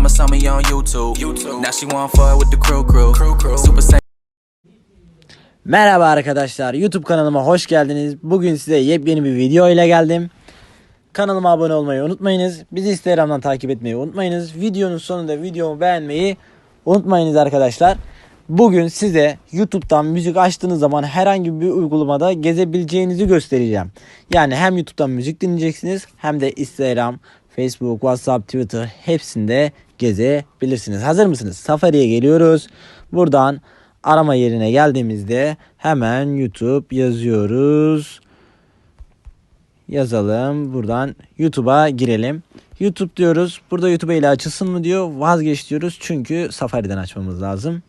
mama saw me on YouTube. YouTube. Now she want fuck with the crew crew. Crew crew. Super Saiyan. Merhaba arkadaşlar YouTube kanalıma hoş geldiniz. Bugün size yepyeni bir video ile geldim. Kanalıma abone olmayı unutmayınız. Bizi Instagram'dan takip etmeyi unutmayınız. Videonun sonunda videomu beğenmeyi unutmayınız arkadaşlar. Bugün size YouTube'dan müzik açtığınız zaman herhangi bir uygulamada gezebileceğinizi göstereceğim. Yani hem YouTube'dan müzik dinleyeceksiniz hem de Instagram, Facebook, WhatsApp, Twitter hepsinde gezebilirsiniz. Hazır mısınız? Safari'ye geliyoruz. Buradan arama yerine geldiğimizde hemen YouTube yazıyoruz. Yazalım. Buradan YouTube'a girelim. YouTube diyoruz. Burada YouTube ile açılsın mı diyor. Vazgeç diyoruz. Çünkü Safari'den açmamız lazım.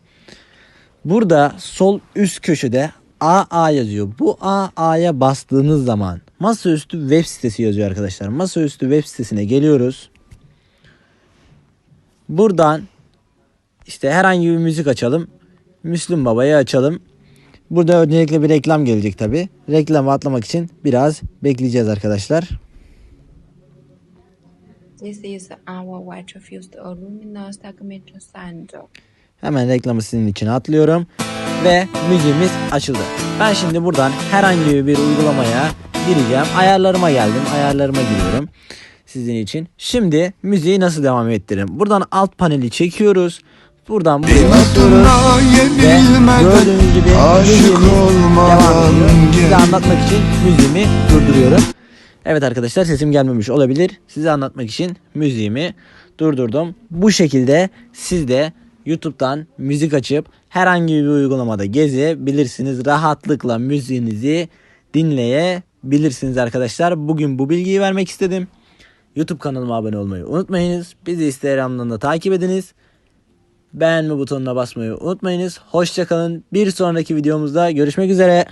Burada sol üst köşede AA yazıyor. Bu AA'ya bastığınız zaman masaüstü web sitesi yazıyor arkadaşlar. Masaüstü web sitesine geliyoruz. Buradan işte herhangi bir müzik açalım. Müslüm Baba'yı açalım. Burada öncelikle bir reklam gelecek tabi. Reklamı atlamak için biraz bekleyeceğiz arkadaşlar. This is our white fused aluminum segment sandal. Hemen reklamı sizin için atlıyorum. Ve müziğimiz açıldı. Ben şimdi buradan herhangi bir uygulamaya gireceğim. Ayarlarıma geldim. Ayarlarıma giriyorum. Sizin için. Şimdi müziği nasıl devam ettiririm? Buradan alt paneli çekiyoruz. Buradan buraya basıyoruz. Ve gördüğünüz gibi müziğimiz devam ediyor. Size anlatmak için müziğimi durduruyorum. Evet arkadaşlar sesim gelmemiş olabilir. Size anlatmak için müziğimi durdurdum. Bu şekilde siz de YouTube'dan müzik açıp herhangi bir uygulamada gezebilirsiniz. Rahatlıkla müziğinizi dinleyebilirsiniz arkadaşlar. Bugün bu bilgiyi vermek istedim. YouTube kanalıma abone olmayı unutmayınız. Bizi Instagram'dan da takip ediniz. Beğenme butonuna basmayı unutmayınız. Hoşçakalın. Bir sonraki videomuzda görüşmek üzere.